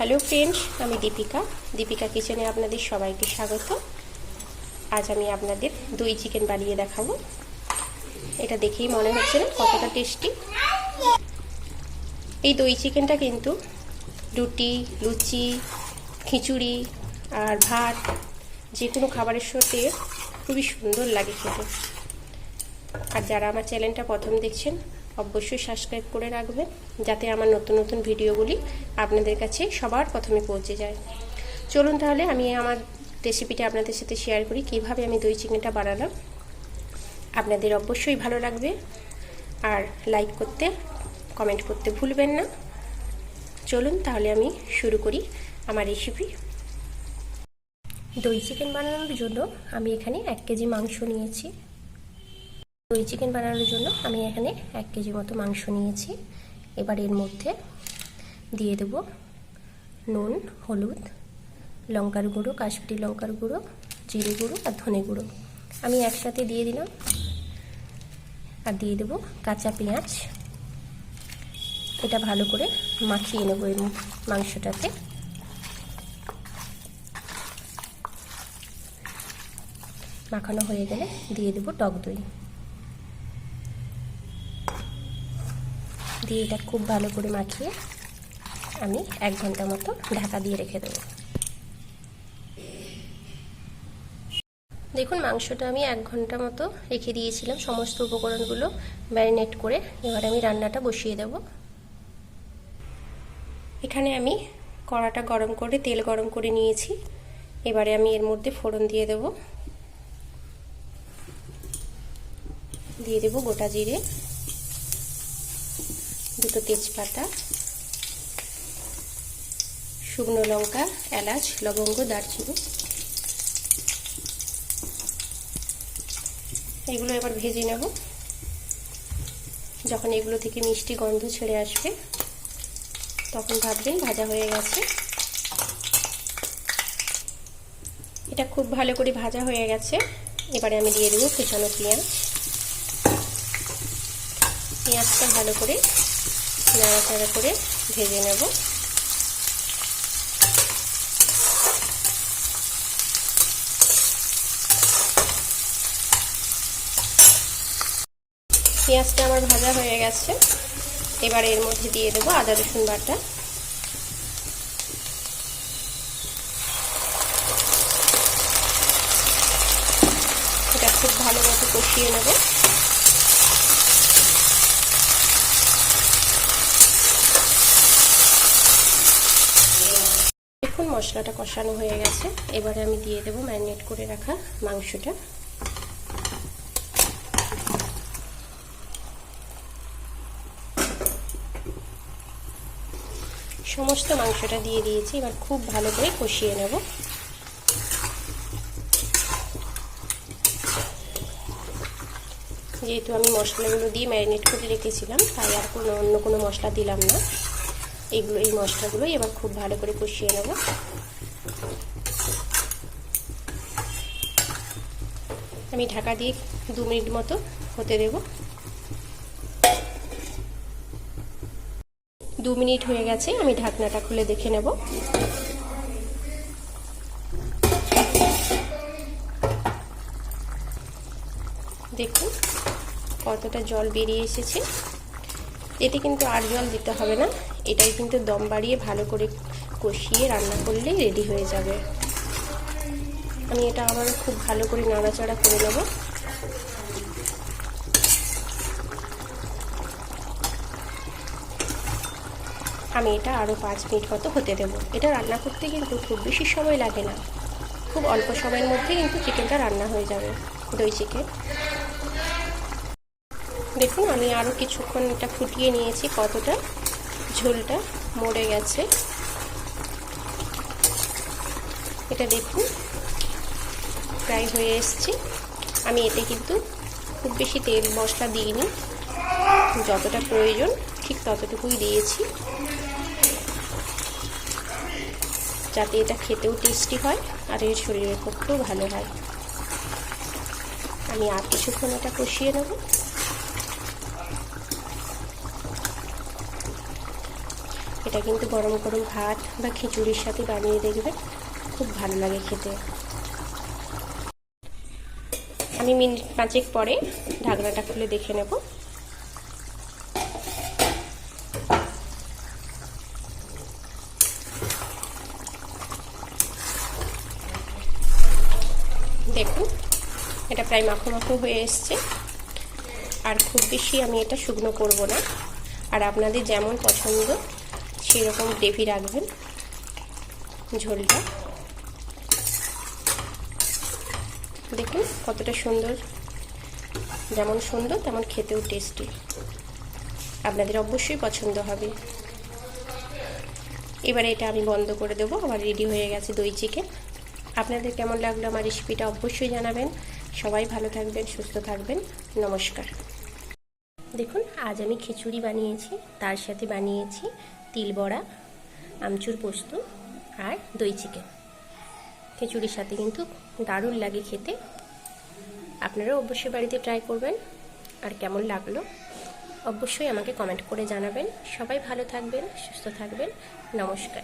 Hello friends আমি দীপিকা। দীপিকা কিচেনে আপনাদের সবাইকে স্বাগত। আজ আমি আপনাদের দই চিকেন বানিয়ে দেখাবো। এটা দেখেই মনে হচ্ছে না কতটা টেস্টি এই দই চিকেনটা কিন্তু রুটি, লুচি, খিচুড়ি আর ভাত যে কোনো খাবারের সাথে খুবই সুন্দর লাগে খেতে। আর যারা আমার চ্যানেলটা প্রথম দেখছেন অবশ্যই সাবস্ক্রাইব করে রাখবেন, যাতে আমার নতুন নতুন ভিডিওগুলি আপনাদের কাছে সবার প্রথমে পৌঁছে যায়। চলুন তাহলে আমি আমার রেসিপিটা আপনাদের সাথে শেয়ার করি, কীভাবে আমি দই চিকেনটা বানালাম। আপনাদের অবশ্যই ভালো লাগবে। আর লাইক করতে কমেন্ট করতে ভুলবেন না। চলুন তাহলে আমি শুরু করি আমার রেসিপি দই চিকেন বানানোর জন্য আমি এখানে এক কেজি মাংস নিয়েছি। দই চিকেন বানানোর জন্য আমি এখানে এক কেজি মতো মাংস নিয়েছি। এবার এর মধ্যে দিয়ে দেব নুন, হলুদ, লঙ্কার গুঁড়ো, কাশ্মীরি লঙ্কার গুঁড়ো, জিরে গুঁড়ো আর ধনে গুঁড়ো। আমি একসাথে দিয়ে দিলাম। আর দিয়ে দেব কাঁচা পেঁয়াজ। এটা ভালো করে মাখিয়ে নেব এই মাংসটাতে। মাখানো হয়ে গেলে দিয়ে দেব টক দই। দিয়ে এটা খুব ভালো করে মাখিয়ে আমি এক ঘণ্টা মতো ঢাকা দিয়ে রেখে দেবো। দেখুন, মাংসটা আমি এক ঘণ্টা মতো রেখে দিয়েছিলাম। সমস্ত উপকরণগুলো ম্যারিনেট করে এবার আমি রান্নাটা বসিয়ে দেব। এখানে আমি কড়াটা গরম করে, তেল গরম করে নিয়েছি। এবারে আমি এর মধ্যে ফোড়ন দিয়ে দেব। দিয়ে দেব গোটা জিরে। দুটো তেজপাতা, শুকনো লঙ্কা, এলাচ, লবঙ্গ, দারচিনি। এগুলো এবার ভেজে নেব। যখন এগুলো থেকে মিষ্টি গন্ধ ছেড়ে আসবে, তখন ভাববেন ভাজা হয়ে গেছে। এটা খুব ভালো করে ভাজা হয়ে গেছে। এবারে আমি দিয়ে দেবো কুচানো পেঁয়াজ। পেঁয়াজটা ভালো করে নাড়াচাড়া করে ভেজে নেব। পেঁয়াজটা আমার ভাজা হয়ে গেছে। এবার এর মধ্যে দিয়ে দেবো আদা, রসুন বাটা। এটা খুব ভালো মতো কষিয়ে নেব দেখুন মশলাটা কষানো হয়ে গেছে। এবারে আমি দিয়ে দেবো ম্যারিনেট করে রাখা মাংসটা। সমস্ত মাংসটা দিয়ে দিয়েছি, এবার খুব ভালো করে কষিয়ে নেব। যেহেতু আমি মশলাগুলো দিয়ে ম্যারিনেট করে রেখেছিলাম, তাই আর কোনো, অন্য কোনো মশলা দিলাম না। এগুলো, এই মশলাগুলোই এবার খুব ভালো করে কষিয়ে নেব। আমি ঢাকা দিয়ে দু মিনিট মতো হতে দেব। দু মিনিট হয়ে গেছে, আমি ঢাকনাটা খুলে দেখে নেব। দেখুন কতটা জল বেরিয়ে এসেছে। এতে কিন্তু আর জল দিতে হবে না। এটাই কিন্তু দম বাড়িয়ে ভালো করে কষিয়ে রান্না করলেই রেডি হয়ে যাবে। আমি এটা আবার খুব ভালো করে নাড়াচাড়া করে নেব। আমি এটা আরও পাঁচ মিনিট মতো হতে দেব। এটা রান্না করতে কিন্তু খুব বেশি সময় লাগে না। খুব অল্প সময়ের মধ্যে কিন্তু চিকেনটা রান্না হয়ে যাবে, দই চিকেন। দেখুন, আমি আরও কিছুক্ষণ এটা ফুটিয়ে নিয়েছি কতটা। ঝোলটা মরে গেছে। এটা দেখুন, প্রায় হয়ে এসছে। আমি এতে কিন্তু খুব বেশি তেল মশলা দিইনি। যতটা প্রয়োজন, ঠিক ততটুকুই দিয়েছি। যাতে এটা খেতেও টেস্টি হয় আর এর শরীরের পক্ষেও ভালো হয়। আমি আর কিছুক্ষণ এটা কষিয়ে নেব। এটা কিন্তু গরম গরম ভাত বা খিচুড়ির সাথে বানিয়ে দেখবে। খুব ভালো লাগে খেতে। আমি মিনিট পাঁচেক পরে ঢাকনাটা খুলে দেখে নেব। দেখুন, এটা প্রায় মাখো মাখো হয়ে এসছে। আর খুব বেশি আমি এটা শুকনো করব না। আর আপনাদের যেমন পছন্দ সেই রকম গ্রেভি রাখবেন ঝোলটা। দেখুন কতটা সুন্দর, যেমন সুন্দর তেমন খেতেও টেস্টি আপনাদের অবশ্যই পছন্দ হবে। এবারে এটা আমি বন্ধ করে দেবো, আমার রেডি হয়ে গেছে দই চিকেন আপনাদের কেমন লাগল আমার রেসিপিটা অবশ্যই জানাবেন। সবাই ভালো থাকবেন, সুস্থ থাকবেন, নমস্কার। দেখুন, আজ আমি খিচুড়ি বানিয়েছি, তার সাথে বানিয়েছি তিল বড়া আমচুর পোস্ত আর দই চিকেন। খিচুড়ির সাথে কিন্তু দারুণ লাগে খেতে। আপনারাও অবশ্যই বাড়িতে ট্রাই করবেন। আর কেমন লাগল অবশ্যই আমাকে কমেন্ট করে জানাবেন। সবাই ভালো থাকবেন, সুস্থ থাকবেন। নমস্কার।